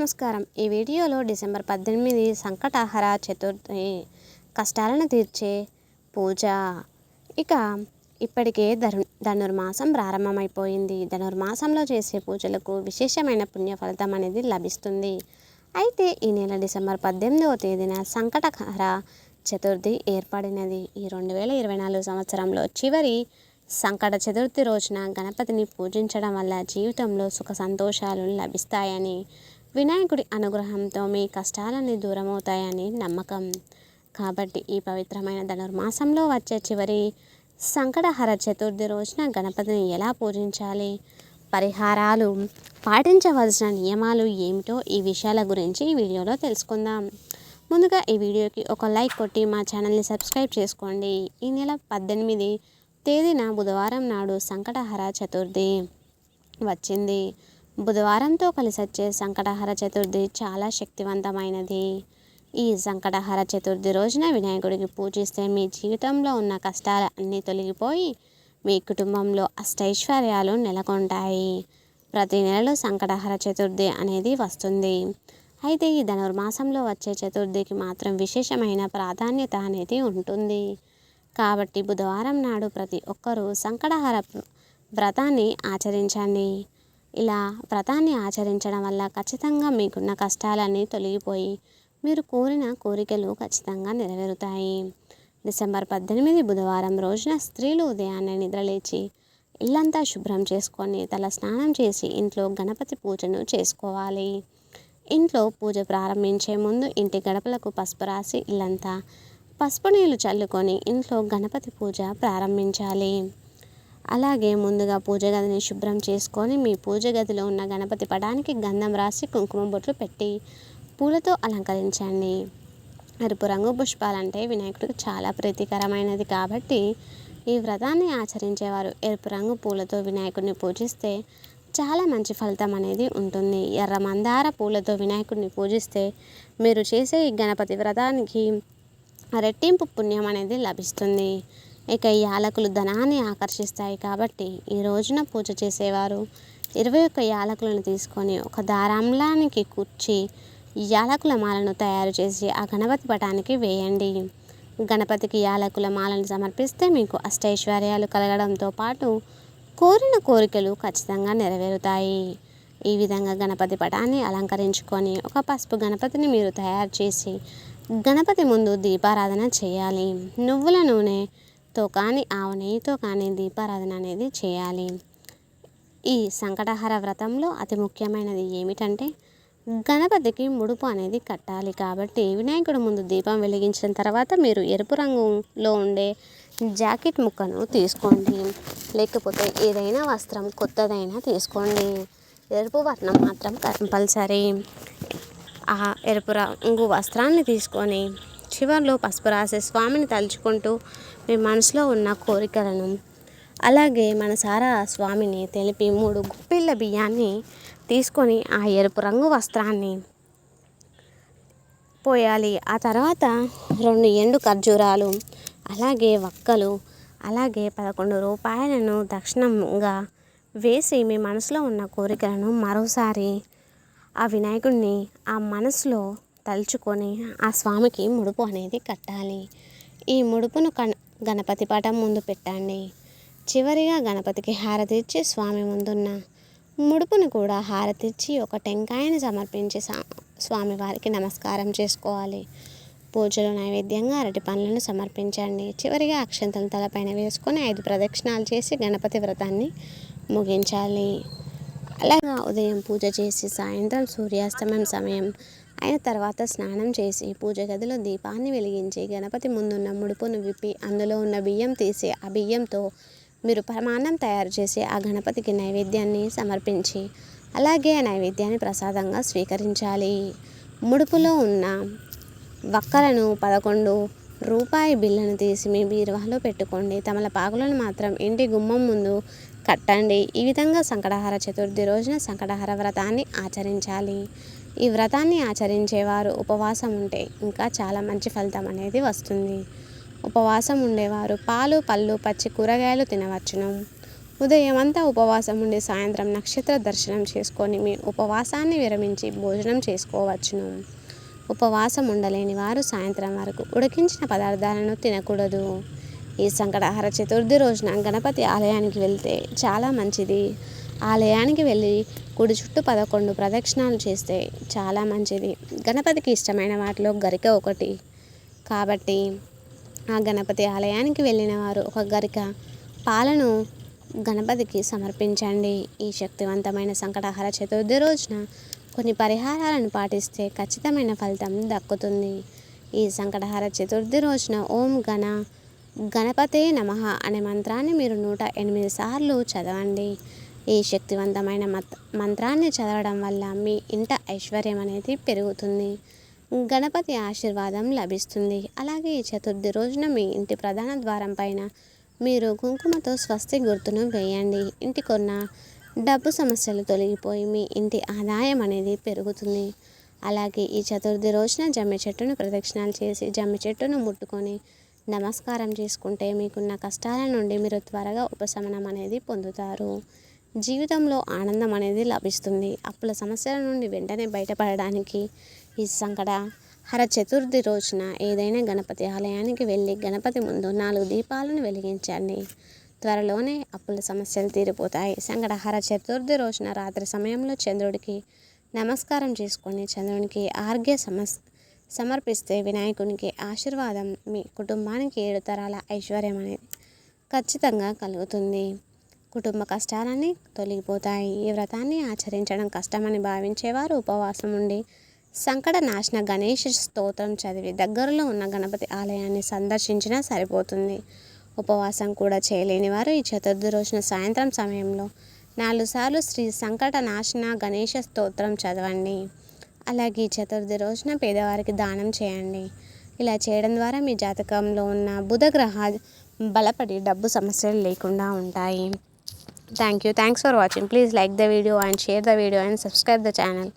నమస్కారం ఈ వీడియోలో డిసెంబర్ పద్దెనిమిది సంకటహర చతుర్థి కష్టాలను తీర్చే పూజ ఇక ఇప్పటికే ధను ధనుర్మాసం ప్రారంభమైపోయింది ధనుర్మాసంలో చేసే పూజలకు విశేషమైన పుణ్య ఫలితం అనేది లభిస్తుంది అయితే ఈ నెల డిసెంబర్ పద్దెనిమిదవ తేదీన సంకటహర చతుర్థి ఏర్పడినది ఈ రెండు వేల ఇరవై నాలుగు సంవత్సరంలో చివరి సంకట చతుర్థి రోజున గణపతిని పూజించడం వల్ల జీవితంలో సుఖ సంతోషాలు లభిస్తాయని వినాయకుడి అనుగ్రహంతో మీ కష్టాలన్నీ దూరమవుతాయని నమ్మకం కాబట్టి ఈ పవిత్రమైన ధనుర్మాసంలో వచ్చే చివరి సంకటహర చతుర్థి రోజున గణపతిని ఎలా పూజించాలి పరిహారాలు పాటించవలసిన నియమాలు ఏమిటో ఈ విషయాల గురించి ఈ వీడియోలో తెలుసుకుందాం ముందుగా ఈ వీడియోకి ఒక లైక్ కొట్టి మా ఛానల్ని సబ్స్క్రైబ్ చేసుకోండి ఈ నెల పద్దెనిమిది తేదీన బుధవారం నాడు సంకటహర చతుర్థి వచ్చింది బుధవారంతో కలిసి వచ్చే సంకటహర చతుర్థి చాలా శక్తివంతమైనది ఈ సంకటహర చతుర్థి రోజున వినాయకుడికి పూజిస్తే మీ జీవితంలో ఉన్న కష్టాలు అన్నీ తొలగిపోయి మీ కుటుంబంలో అష్టైశ్వర్యాలు నెలకొంటాయి ప్రతి నెలలో సంకటహర చతుర్థి అనేది వస్తుంది అయితే ఈ ధనుర్మాసంలో వచ్చే చతుర్థికి మాత్రం విశేషమైన ప్రాధాన్యత అనేది ఉంటుంది కాబట్టి బుధవారం నాడు ప్రతి ఒక్కరూ సంకటహర వ్రతాన్ని ఆచరించండి ఇలా వ్రతాన్ని ఆచరించడం వల్ల ఖచ్చితంగా మీకున్న కష్టాలన్నీ తొలగిపోయి మీరు కోరిన కోరికలు ఖచ్చితంగా నెరవేరుతాయి డిసెంబర్ పద్దెనిమిది బుధవారం రోజున స్త్రీలు ఉదయాన్నే నిద్రలేచి ఇల్లంతా శుభ్రం చేసుకొని తల స్నానం చేసి ఇంట్లో గణపతి పూజను చేసుకోవాలి ఇంట్లో పూజ ప్రారంభించే ముందు ఇంటి గడపలకు పసుపు రాసి ఇల్లంతా పసుపు నీళ్లు చల్లుకొని ఇంట్లో గణపతి పూజ ప్రారంభించాలి అలాగే ముందుగా పూజ గదిని శుభ్రం చేసుకొని మీ పూజ గదిలో ఉన్న గణపతి పటానికి గంధం రాసి కుంకుమ బొట్లు పెట్టి పూలతో అలంకరించండి ఎరుపు రంగు పుష్పాలంటే వినాయకుడికి చాలా ప్రీతికరమైనది కాబట్టి ఈ వ్రతాన్ని ఆచరించేవారు ఎరుపు రంగు పూలతో వినాయకుడిని పూజిస్తే చాలా మంచి ఫలితం అనేది ఉంటుంది ఎర్ర మందార పూలతో వినాయకుడిని పూజిస్తే మీరు చేసే ఈ గణపతి వ్రతానికి రెట్టింపు పుణ్యం అనేది లభిస్తుంది ఇక ఈ యాలకులు ధనాన్ని ఆకర్షిస్తాయి కాబట్టి ఈ రోజున పూజ చేసేవారు ఇరవై ఒక్క యాలకులను తీసుకొని ఒక దారాంలానికి కూర్చి యాలకుల మాలను తయారు చేసి ఆ గణపతి పటానికి వేయండి గణపతికి యాలకుల మాలను సమర్పిస్తే మీకు అష్టైశ్వర్యాలు కలగడంతో పాటు కోరిన కోరికలు ఖచ్చితంగా నెరవేరుతాయి ఈ విధంగా గణపతి పటాన్ని అలంకరించుకొని ఒక పసుపు గణపతిని మీరు తయారు చేసి గణపతి ముందు దీపారాధన చేయాలి నువ్వుల నూనె తో కానీ ఆవు నెయ్యితో కానీ దీపారాధన అనేది చేయాలి ఈ సంకటహార వ్రతంలో అతి ముఖ్యమైనది ఏమిటంటే గణపతికి ముడుపు అనేది కట్టాలి కాబట్టి వినాయకుడు ముందు దీపం వెలిగించిన తర్వాత మీరు ఎరుపు రంగులో ఉండే జాకెట్ ముక్కను తీసుకోండి లేకపోతే ఏదైనా వస్త్రం కొత్తదైనా తీసుకోండి ఎరుపు వర్ణం మాత్రం కంపల్సరీ ఆ ఎరుపు రంగు వస్త్రాన్ని తీసుకొని చివరిలో పసుపు రాసే స్వామిని తలుచుకుంటూ మీ మనసులో ఉన్న కోరికలను అలాగే మన సారా స్వామిని తెలిపి మూడు గుప్పిళ్ళ బియ్యాన్ని తీసుకొని ఆ ఎరుపు రంగు వస్త్రాన్ని పోయాలి ఆ తర్వాత రెండు ఎండు ఖర్జూరాలు అలాగే వక్కలు అలాగే పదకొండు రూపాయలను దక్షిణంగా వేసి మీ మనసులో ఉన్న కోరికలను మరోసారి ఆ వినాయకుడిని ఆ మనసులో తలుచుకొని ఆ స్వామికి ముడుపు అనేది కట్టాలి ఈ ముడుపును గణపతి పాఠం ముందు పెట్టండి చివరిగా గణపతికి హారతి ఇచ్చి స్వామి ముందున్న ముడుపును కూడా హారతి ఇచ్చి ఒక టెంకాయని సమర్పించి స్వామివారికి నమస్కారం చేసుకోవాలి పూజలు నైవేద్యంగా అరటి పనులను సమర్పించండి చివరిగా అక్షంతల తలపైన వేసుకొని ఐదు ప్రదక్షిణాలు చేసి గణపతి వ్రతాన్ని ముగించాలి అలాగా ఉదయం పూజ చేసి సాయంత్రం సూర్యాస్తమయం సమయం ఆయన తర్వాత స్నానం చేసి పూజ గదిలో దీపాన్ని వెలిగించి గణపతి ముందున్న ముడుపును విప్పి అందులో ఉన్న బియ్యం తీసి ఆ బియ్యంతో మీరు ప్రమాణం తయారు చేసి ఆ గణపతికి నైవేద్యాన్ని సమర్పించి అలాగే నైవేద్యాన్ని ప్రసాదంగా స్వీకరించాలి ముడుపులో ఉన్న వక్కలను పదకొండు రూపాయి బిల్లను తీసి మీ బీరువాలో పెట్టుకోండి తమలపాకులను మాత్రం ఇంటి గుమ్మం ముందు కట్టండి ఈ విధంగా సంకటహార చతుర్థి రోజున సంకటహార వ్రతాన్ని ఆచరించాలి ఈ వ్రతాన్ని ఆచరించేవారు ఉపవాసం ఉంటే ఇంకా చాలా మంచి ఫలితం అనేది వస్తుంది ఉపవాసం ఉండేవారు పాలు పళ్ళు పచ్చి కూరగాయలు తినవచ్చును ఉదయం అంతా ఉపవాసం ఉండి సాయంత్రం నక్షత్ర దర్శనం చేసుకొని మీ ఉపవాసాన్ని విరమించి భోజనం చేసుకోవచ్చును ఉపవాసం ఉండలేని వారు సాయంత్రం వరకు ఉడికించిన పదార్థాలను తినకూడదు ఈ సంకటహర చతుర్థి రోజున గణపతి ఆలయానికి వెళ్తే చాలా మంచిది ఆలయానికి వెళ్ళి గుడి చుట్టూ పదకొండు ప్రదక్షిణాలు చేస్తే చాలా మంచిది గణపతికి ఇష్టమైన వాటిలో గరిక ఒకటి కాబట్టి ఆ గణపతి ఆలయానికి వెళ్ళిన వారు ఒక గరిక పాలను గణపతికి సమర్పించండి ఈ శక్తివంతమైన సంకటహార చతుర్థి రోజున కొన్ని పరిహారాలను పాటిస్తే ఖచ్చితమైన ఫలితం దక్కుతుంది ఈ సంకటహార చతుర్థి రోజున ఓం గణ గణపతే నమ అనే మంత్రాన్ని మీరు నూట ఎనిమిది సార్లు చదవండి ఈ శక్తివంతమైన మంత్రాన్ని చదవడం వల్ల మీ ఇంట ఐశ్వర్యం అనేది పెరుగుతుంది గణపతి ఆశీర్వాదం లభిస్తుంది అలాగే ఈ చతుర్థి రోజున మీ ఇంటి ప్రధాన ద్వారం పైన మీరు కుంకుమతో స్వస్తి గుర్తును వేయండి కొన్న డబ్బు సమస్యలు తొలగిపోయి మీ ఇంటి ఆదాయం అనేది పెరుగుతుంది అలాగే ఈ చతుర్థి రోజున జమ్మి చెట్టును ప్రదక్షిణాలు చేసి జమ్మి చెట్టును ముట్టుకొని నమస్కారం చేసుకుంటే మీకున్న కష్టాల నుండి మీరు త్వరగా ఉపశమనం అనేది పొందుతారు జీవితంలో ఆనందం అనేది లభిస్తుంది అప్పుల సమస్యల నుండి వెంటనే బయటపడడానికి ఈ సంకట హర చతుర్థి రోజున ఏదైనా గణపతి ఆలయానికి వెళ్ళి గణపతి ముందు నాలుగు దీపాలను వెలిగించండి త్వరలోనే అప్పుల సమస్యలు తీరిపోతాయి హర చతుర్థి రోజున రాత్రి సమయంలో చంద్రుడికి నమస్కారం చేసుకొని చంద్రునికి ఆర్గ్య సమస్ సమర్పిస్తే వినాయకునికి ఆశీర్వాదం మీ కుటుంబానికి ఏడు తరాల ఐశ్వర్యం అనేది ఖచ్చితంగా కలుగుతుంది కుటుంబ కష్టాలన్నీ తొలగిపోతాయి ఈ వ్రతాన్ని ఆచరించడం కష్టమని భావించేవారు ఉపవాసం ఉండి సంకట నాశన గణేష్ స్తోత్రం చదివి దగ్గరలో ఉన్న గణపతి ఆలయాన్ని సందర్శించినా సరిపోతుంది ఉపవాసం కూడా చేయలేని వారు ఈ చతుర్థి రోజున సాయంత్రం సమయంలో నాలుగుసార్లు శ్రీ సంకట నాశన గణేష స్తోత్రం చదవండి అలాగే ఈ చతుర్థి రోజున పేదవారికి దానం చేయండి ఇలా చేయడం ద్వారా మీ జాతకంలో ఉన్న బుధ బలపడి డబ్బు సమస్యలు లేకుండా ఉంటాయి Thank you. Thanks for watching. Please like the video and share the video and subscribe the channel.